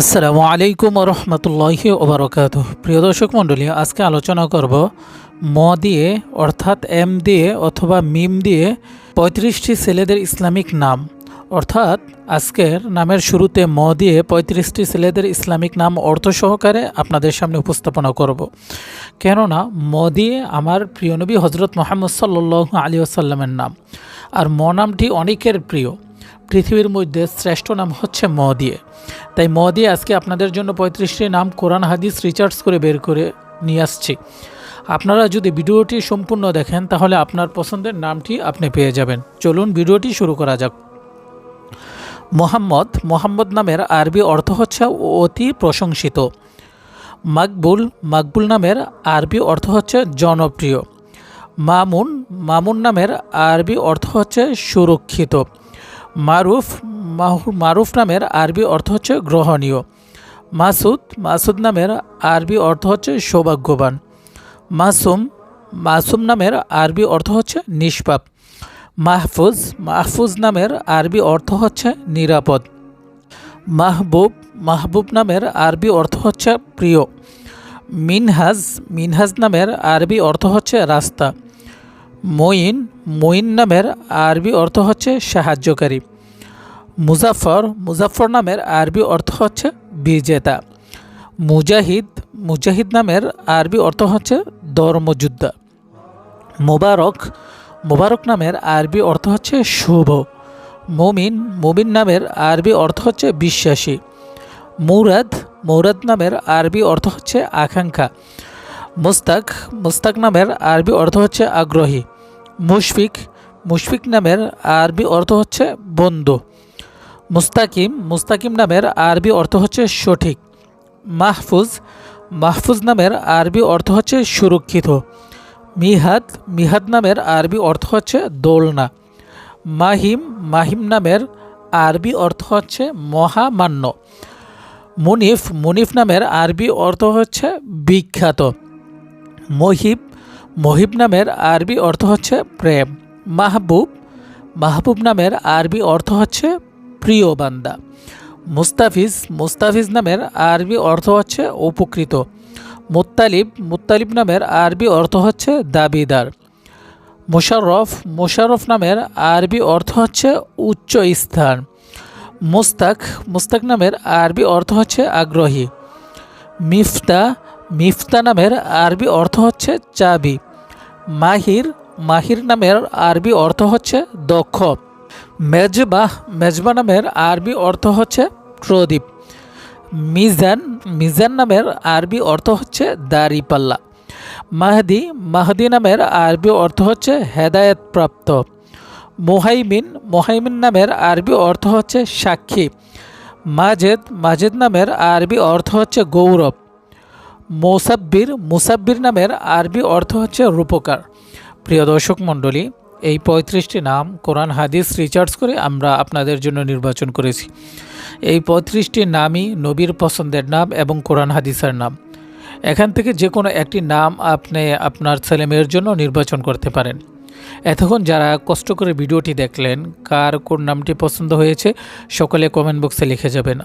আসসালামু আলাইকুম রহমতুল্লাহি ওবরকাত প্রিয় দর্শক মণ্ডলী, আজকে আলোচনা করব ম দিয়ে, অর্থাৎ এম দিয়ে অথবা মিম দিয়ে পঁয়ত্রিশটি ছেলেদের ইসলামিক নাম। অর্থাৎ আজকের নামের শুরুতে ম দিয়ে পঁয়ত্রিশটি ছেলেদের ইসলামিক নাম অর্থ সহকারে আপনাদের সামনে উপস্থাপনা করব। কেননা ম দিয়ে আমার প্রিয় নবী হজরত মোহাম্মদ সাল্লু আলী আসাল্লামের নাম। আর ম নামটি অনেকের প্রিয়। পৃথিবীর মধ্যে শ্রেষ্ঠ নাম হচ্ছে ম দিয়ে তাই ম দিয়ে আজকে আপনাদের জন্য পঁয়ত্রিশটি নাম কোরআন, হাদিস রিচার্জ করে বের করে নিয়ে আসছি। আপনারা যদি ভিডিওটি সম্পূর্ণ দেখেন, তাহলে আপনার পছন্দের নামটি আপনি পেয়ে যাবেন। চলুন ভিডিওটি শুরু করা যাক। মোহাম্মদ মোহাম্মদ নামের আরবি অর্থ হচ্ছে অতি প্রশংসিত। মাকবুল মাকবুল নামের আরবি অর্থ হচ্ছে জনপ্রিয়। মামুন মামুন নামের আরবি অর্থ হচ্ছে সুরক্ষিত। মারুফ মারুফ নামের আরবি অর্থ হচ্ছে গ্রহণীয়। মাসুদ মাসুদ নামের আরবি অর্থ হচ্ছে সৌভাগ্যবান। মাসুম মাসুম নামের আরবি অর্থ হচ্ছে নিষ্পাপ। মাহফুজ মাহফুজ নামের আরবি অর্থ হচ্ছে নিরাপদ। মাহবুব মাহবুব নামের আরবি অর্থ হচ্ছে প্রিয়। মিনহাজ মিনহাজ নামের আরবি অর্থ হচ্ছে রাস্তা। মঈন মঈন নামের আরবি অর্থ হচ্ছে সাহায্যকারী। মুজাফর মুজাফর নামের আরবি অর্থ হচ্ছে বিজেতা। মুজাহিদ মুজাহিদ নামের আরবি অর্থ হচ্ছে ধর্মযোদ্ধা। মোবারক মোবারক নামের আরবি অর্থ হচ্ছে শুভ। মুমিন মুমিন নামের আরবি অর্থ হচ্ছে বিশ্বাসী। মুরাদ মুরাদ নামের আরবি অর্থ হচ্ছে আকাঙ্ক্ষা। মুস্তাক মুস্তাক নামের আরবি অর্থ হচ্ছে আগ্রহী। মুশফিক মুশফিক নামের আরবি অর্থ হচ্ছে বন্ধু। মুস্তাকিম মুস্তাকিম নামের আরবি অর্থ হচ্ছে সঠিক। মাহফুজ মাহফুজ নামের আরবি অর্থ হচ্ছে সুরক্ষিত। মিহাদ মিহাদ নামের আরবি অর্থ হচ্ছে দোলনা। মাহিম মাহিম নামের আরবি অর্থ হচ্ছে মহামান্য। মুনিফ মুনিফ নামের আরবি অর্থ হচ্ছে বিখ্যাত। মহিব মহিব নামের আরবি অর্থ হচ্ছে প্রেম। মাহবুব মাহবুব নামের আরবি অর্থ হচ্ছে প্রিয় বান্দা। মুস্তাফিজ মুস্তাফিজ নামের আরবি অর্থ হচ্ছে উপকৃত। মুত্তালিব মুত্তালিব নামের আরবি অর্থ হচ্ছে দাবিদার। মোশাররফ মোশাররফ নামের আরবি অর্থ হচ্ছে উচ্চ স্থান। মুস্তাক মুস্তাক নামের আরবি অর্থ হচ্ছে আগ্রহী। মিফতা মিফতা নামের আরবি অর্থ হচ্ছে চাবি। মাহির মাহির নামের আরবি অর্থ হচ্ছে দক্ষ। মেজবাহ মেজবা নামের আরবি অর্থ হচ্ছে প্রদীপ। মিজান মিজান নামের আরবি অর্থ হচ্ছে দাড়িপাল্লা। মাহদি মাহদি নামের আরবি অর্থ হচ্ছে হেদায়তপ্রাপ্ত। মোহাইমিন মোহাইমিন নামের আরবি অর্থ হচ্ছে সাক্ষী। মাজেদ মাজেদ নামের আরবি অর্থ হচ্ছে গৌরব। মোসাব্বির, মুসাব্বির নামের আরবি অর্থ হচ্ছে রূপকার। প্রিয় দর্শক মণ্ডলী, এই পঁয়ত্রিশটি নাম কোরআন, হাদিস রিচার্জ করে আমরা আপনাদের জন্য নির্বাচন করেছি। এই পঁয়ত্রিশটি নামই নবীর পছন্দের নাম এবং কোরআন, হাদিসের নাম। এখান থেকে যে কোনো একটি নাম আপনি আপনার ছেলে মেয়ের জন্য নির্বাচন করতে পারেন। এতক্ষণ যারা কষ্ট করে ভিডিওটি দেখলেন, কার কোন নামটি পছন্দ হয়েছে, সকলে কমেন্ট বক্সে লিখে যাবেন।